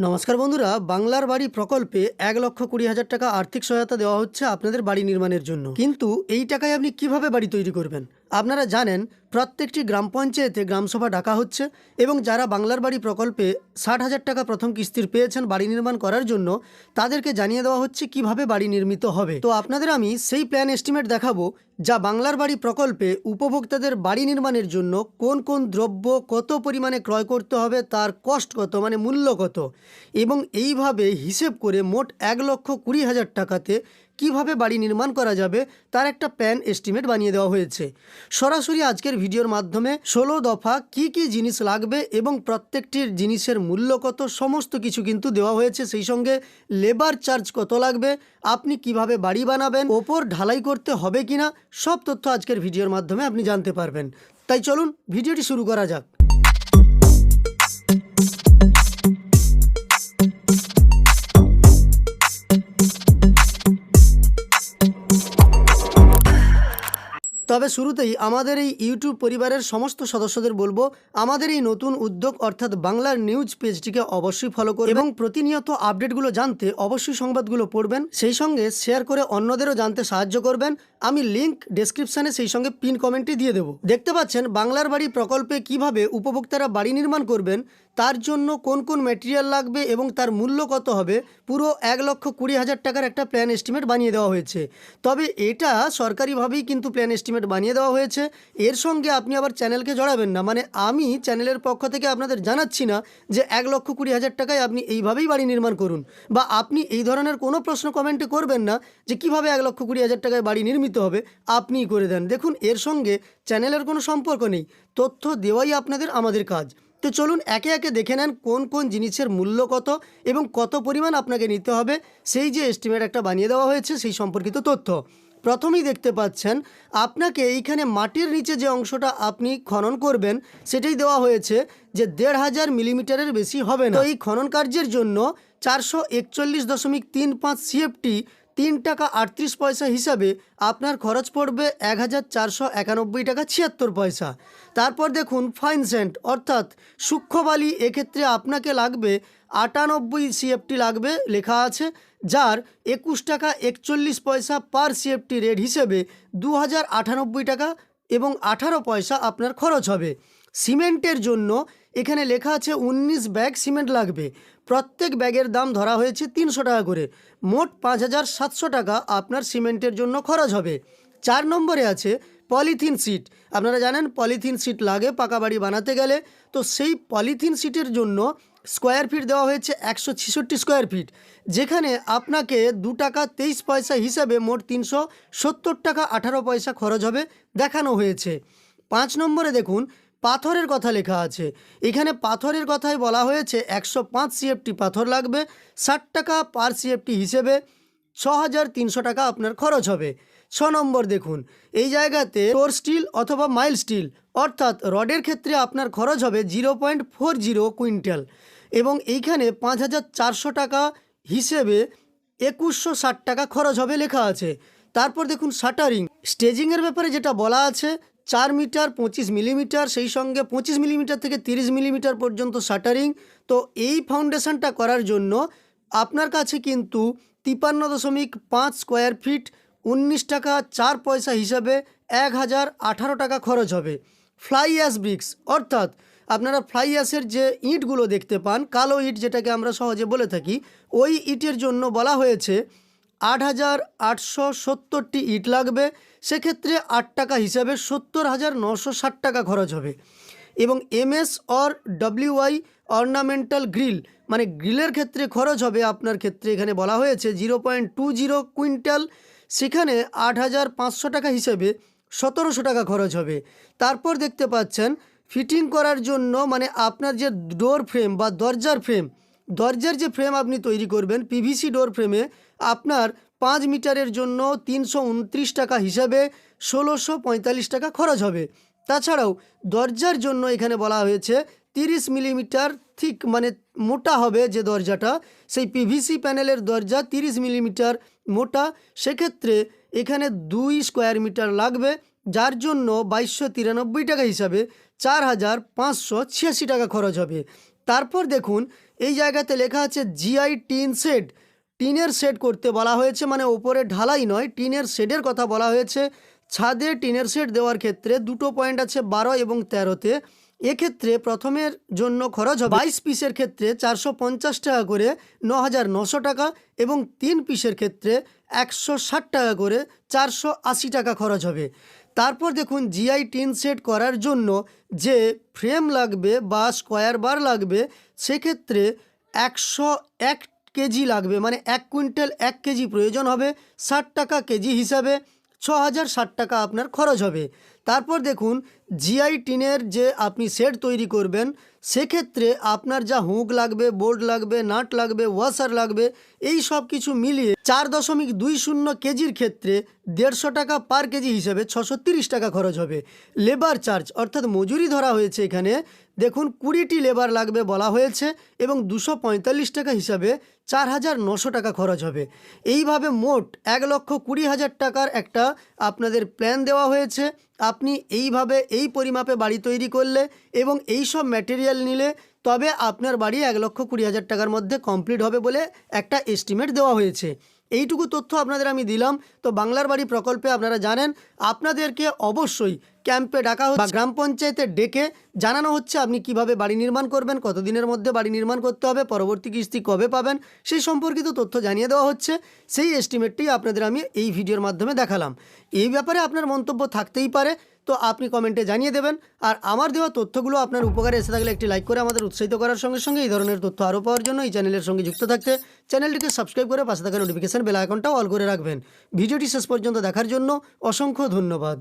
নমস্কার বন্ধুরা, বাংলার বাড়ি প্রকল্পে এক লক্ষ কুড়ি হাজার টাকা আর্থিক সহায়তা দেওয়া হচ্ছে আপনাদের বাড়ি নির্মাণের জন্য। কিন্তু এই টাকায় আপনি কীভাবে বাড়ি তৈরি করবেন? আপনারা জানেন প্রত্যেকটি গ্রাম পঞ্চায়েতে গ্রামসভা ডাকা হচ্ছে এবং যারা বাংলার বাড়ি প্রকল্পে ষাট হাজার টাকা প্রথম কিস্তির পেয়েছেন বাড়ি নির্মাণ করার জন্য, তাদেরকে জানিয়ে দেওয়া হচ্ছে কীভাবে বাড়ি নির্মিত হবে। তো আপনাদের আমি সেই প্ল্যান এস্টিমেট দেখাবো যা বাংলার বাড়ি প্রকল্পে উপভোক্তাদের বাড়ি নির্মাণের জন্য কোন কোন দ্রব্য কত পরিমাণে ক্রয় করতে হবে, তার কস্ট কত মানে মূল্য কত, এবং এইভাবে হিসেব করে মোট এক লক্ষ কুড়ি হাজার টাকাতে কীভাবে বাড়ি নির্মাণ করা যাবে, তার একটা প্ল্যান এস্টিমেট বানিয়ে দেওয়া হয়েছে। সরাসরি আজকের ভিডিওর মাধ্যমে ষোলো দফা কি কি জিনিস লাগবে এবং প্রত্যেকটির জিনিসের মূল্য কত, সমস্ত কিছু কিন্তু দেওয়া হয়েছে। সেই সঙ্গে লেবার চার্জ কত লাগবে, আপনি কীভাবে বাড়ি বানাবেন, ওপর ঢালাই করতে হবে কিনা, সব তথ্য আজকের ভিডিওর মাধ্যমে আপনি জানতে পারবেন। তাই চলুন, ভিডিওটি শুরু করা যাক। তবে শুরুতেই আমাদের এই ইউটিউব পরিবারের সমস্ত সদস্যদের বলব, আমাদের এই নতুন উদ্যোগ অর্থাৎ বাংলার নিউজ পেজটিকে অবশ্যই ফলো করুন এবং প্রতিনিয়ত আপডেটগুলো জানতে অবশ্যই সংবাদগুলো পড়বেন। সেই সঙ্গে শেয়ার করে অন্যদেরও জানতে সাহায্য করবেন। আমি লিঙ্ক ডেসক্রিপশনে সেই সঙ্গে পিন কমেন্টে দিয়ে দেবো। দেখতে পাচ্ছেন বাংলার বাড়ি প্রকল্পে কীভাবে উপভোক্তারা বাড়ি নির্মাণ করবেন তার জন্য কোন কোন ম্যাটেরিয়াল লাগবে এবং তার মূল্য কত হবে, পুরো এক লক্ষ কুড়ি হাজার টাকার একটা প্ল্যান এস্টিমেট বানিয়ে দেওয়া হয়েছে। তবে এটা সরকারিভাবেই কিন্তু প্ল্যান এস্টিমেট বানিয়ে দেওয়া হয়েছে। এর সঙ্গে আপনি আবার চ্যানেলকে জড়াবেন না। মানে আমি চ্যানেলের পক্ষ থেকে আপনাদের জানাচ্ছি না যে এক লক্ষ কুড়ি হাজার টাকায় আপনি এইভাবেই বাড়ি নির্মাণ করুন বা আপনি এই ধরনের কোনো প্রশ্ন কমেন্টে করবেন না যে কীভাবে এক লক্ষ কুড়ি হাজার টাকায় বাড়ি নির্মিত হবে, আপনিই করে দেন। দেখুন, এর সঙ্গে চ্যানেলের কোনো সম্পর্ক নেই। তথ্য দেওয়াই আপনাদের আমাদের কাজ। তো চলুন একে একে দেখে নেন কোন কোন জিনিসের মূল্য কত এবং কত পরিমাণ আপনাকে নিতে হবে। সেই যে এস্টিমেট একটা বানিয়ে দেওয়া হয়েছে, সেই সম্পর্কিত তথ্য। প্রথমেই দেখতে পাচ্ছেন, আপনাকে এইখানে মাটির নিচে যে অংশটা আপনি খনন করবেন, সেটাই দেওয়া হয়েছে যে দেড় হাজার মিলিমিটারের বেশি হবে না। এই খনন কার্যের জন্য চারশো একচল্লিশ দশমিক তিন পাঁচ সিএফটি তিন টাকা আটত্রিশ পয়সা হিসাবে আপনার খরচ পড়বে এক হাজার চারশো একানব্বই টাকা ছিয়াত্তর পয়সা। তারপর দেখুন ফাইন সেন্ট, অর্থাৎ সূক্ষ্ম বালি এক্ষেত্রে আপনাকে লাগবে আটানব্বই সিএফটি লাগবে, লেখা আছে, যার একুশ টাকা একচল্লিশ পয়সা পার সিএফটি রেট হিসেবে দু হাজার আটানব্বই টাকা এবং আঠারো পয়সা আপনার খরচ হবে। সিমেন্টের জন্য এখানে লেখা আছে উনিশ ব্যাগ সিমেন্ট লাগবে। প্রত্যেক ব্যাগের দাম ধরা হয়েছে তিনশো টাকা করে। মোট পাঁচ হাজার সাতশো টাকা আপনার সিমেন্টের জন্য খরচ হবে। চার নম্বরে আছে পলিথিন সিট। আপনারা জানেন পলিথিন সিট লাগে পাকা বাড়ি বানাতে গেলে। তো সেই পলিথিন সিটের জন্য স্কোয়ার ফিট দেওয়া হয়েছে একশো ছেষট্টি স্কোয়ার ফিট। যেখানে আপনাকে দু টাকা তেইশ পয়সা হিসাবে মোট তিনশো সত্তর টাকা আঠারো পয়সা খরচ হবে দেখানো হয়েছে। পাঁচ নম্বরে দেখুন পাথরের কথা লেখা আছে। এখানে পাথরের কথাই বলা হয়েছে, একশো পাঁচ সিএফটি পাথর লাগবে, ষাট টাকা পার সিএফটি হিসেবে ছ হাজার তিনশো টাকা আপনার খরচ হবে। ছ নম্বর দেখুন, এই জায়গাতে টোর স্টিল অথবা মাইল স্টিল, অর্থাৎ রডের ক্ষেত্রে আপনার খরচ হবে zero point four zero quintal এবং এইখানে পাঁচ হাজার চারশো টাকা হিসেবে একুশশো ষাট টাকা খরচ হবে লেখা আছে। তারপর দেখুন শাটারিং, স্টেজিংয়ের ব্যাপারে যেটা বলা আছে চার মিটার, পঁচিশ মিলিমিটার, সেই সঙ্গে পঁচিশ মিলিমিটার থেকে তিরিশ মিলিমিটার পর্যন্ত শাটারিং। তো এই ফাউন্ডেশনটা করার জন্য আপনার কাছে কিন্তু তিপান্ন দশমিক পাঁচ স্কোয়ার ফিট, উনিশ টাকা চার পয়সা হিসাবে এক হাজার আঠারো টাকা খরচ হবে। ফ্লাই অ্যাশ ব্রিক্স, অর্থাৎ আপনারা ফ্লাই অ্যাশের যে ইঁটগুলো দেখতে পান, কালো ইট যেটাকে আমরা সহজে বলে থাকি, ওই ইটের জন্য বলা হয়েছে আট হাজার আটশো সত্তরটি ইট লাগবে, সেক্ষেত্রে আট টাকা হিসাবে সত্তর হাজার নশো ষাট টাকা খরচ হবে। এবং MS or WI ornamental grill মানে গ্রিলের ক্ষেত্রে খরচ হবে আপনার ক্ষেত্রে এখানে বলা হয়েছে zero point two zero quintal, সেখানে আট হাজার পাঁচশো টাকা হিসেবে সতেরোশো টাকা খরচ হবে। তারপর দেখতে পাচ্ছেন, ফিটিং করার জন্য মানে আপনার যে ডোর ফ্রেম বা দরজার ফ্রেম দরজার যে ফ্রেম আপনি তৈরি করবেন পিভিসি ডোর ফ্রেমে আপনার পাঁচ মিটারের জন্য তিনশো উনত্রিশ টাকা হিসাবে ষোলোশো টাকা খরচ হবে। তাছাড়াও দরজার জন্য এখানে বলা হয়েছে তিরিশ মিলিমিটার ঠিক মানে মোটা হবে যে দরজাটা, সেই পিভিসি প্যানেলের দরজা তিরিশ মিলিমিটার মোটা। সেক্ষেত্রে এখানে দুই স্কোয়ার মিটার লাগবে, যার জন্য বাইশশো তিরানব্বই টাকা হিসাবে চার হাজার পাঁচশো ছিয়াশি টাকা খরচ হবে। তারপর দেখুন, এই জায়গাতে লেখা আছে জিআই টিন শেড। টিনের শেড করতে বলা হয়েছে মানে ওপরে ঢালাই নয়, টিনের শেডের কথা বলা হয়েছে। ছাদে টিনের শেড দেওয়ার ক্ষেত্রে দুটো পয়েন্ট আছে বারো এবং তেরোতে। এক্ষেত্রে প্রথমের জন্য খরচ হবে বাইশ পিসের ক্ষেত্রে চারশো পঞ্চাশ টাকা করে ন হাজার নশো টাকা এবং তিন পিসের ক্ষেত্রে একশো ষাট টাকা করে চারশো আশি টাকা খরচ হবে। তারপর দেখুন জিআই টিন সেট করার জন্য যে ফ্রেম লাগবে বা স্কোয়ার বার লাগবে, সেক্ষেত্রে একশো এক কেজি লাগবে। মানে এক কুইন্টাল এক কেজি প্রয়োজন হবে ষাট টাকা কেজি হিসাবে ছ হাজার ষাট টাকা আপনার খরচ হবে। তারপর দেখুন জিআই টিনের যে আপনি সেট তৈরি করবেন সেক্ষেত্রে আপনার যা হুঁক লাগবে, বোর্ড লাগবে, নাট লাগবে ওয়াশার লাগবে, এই সব কিছু মিলিয়ে চার দশমিক দুই শূন্য কেজির ক্ষেত্রে দেড়শো টাকা পার কেজি হিসেবে ছশো টাকা খরচ হবে। লেবার চার্জ, অর্থাৎ মজুরি ধরা হয়েছে এখানে দেখুন কুড়িটি লেবার লাগবে বলা হয়েছে এবং দুশো পঁয়তাল্লিশ টাকা হিসাবে চার হাজার নশো টাকা খরচ হবে। এইভাবে মোট এক লক্ষ কুড়ি হাজার টাকার একটা আপনাদের প্ল্যান দেওয়া হয়েছে। আপনি এইভাবে এই পরিমাপে বাড়ি তৈরি করলে এবং এই সব ম্যাটেরিয়াল নিলে তবে আপনার বাড়ি এক লক্ষ কুড়ি হাজার টাকার মধ্যে কমপ্লিট হবে বলে একটা এস্টিমেট দেওয়া হয়েছে। এইটুকু তথ্য আপনাদের আমি দিলাম। তো বাংলার বাড়ি প্রকল্পে আপনারা জানেন, আপনাদেরকে অবশ্যই ক্যাম্পে ডাকা হচ্ছে। গ্রাম পঞ্চায়েতে ডেকে জানানো হচ্ছে, আপনি কীভাবে বাড়ি নির্মাণ করবেন, কতদিনের মধ্যে বাড়ি নির্মাণ করতে হবে, পরবর্তী কিস্তি কবে পাবেন, সেই সম্পর্কিত তথ্য জানিয়ে দেওয়া হচ্ছে। সেই এস্টিমেটটি আপনাদের আমি এই ভিডিওর মাধ্যমে দেখালাম। এই ব্যাপারে আপনার মন্তব্য থাকতেই পারে, তো আপনি কমেন্টে জানিয়ে দেবেন। আর আমার দেওয়া তথ্যগুলো আপনার উপকারে এসে থাকলে একটি লাইক করে আমাদের উৎসাহিত করার সঙ্গে সঙ্গে এই ধরনের তথ্য আরও পাওয়ার জন্য এই চ্যানেলের সঙ্গে যুক্ত থাকতে চ্যানেলটিকে সাবস্ক্রাইব করে পাশে থাকা নোটিফিকেশন বেল আইকনটাও অল করে রাখবেন। ভিডিওটি শেষ পর্যন্ত দেখার জন্য অসংখ্য ধন্যবাদ।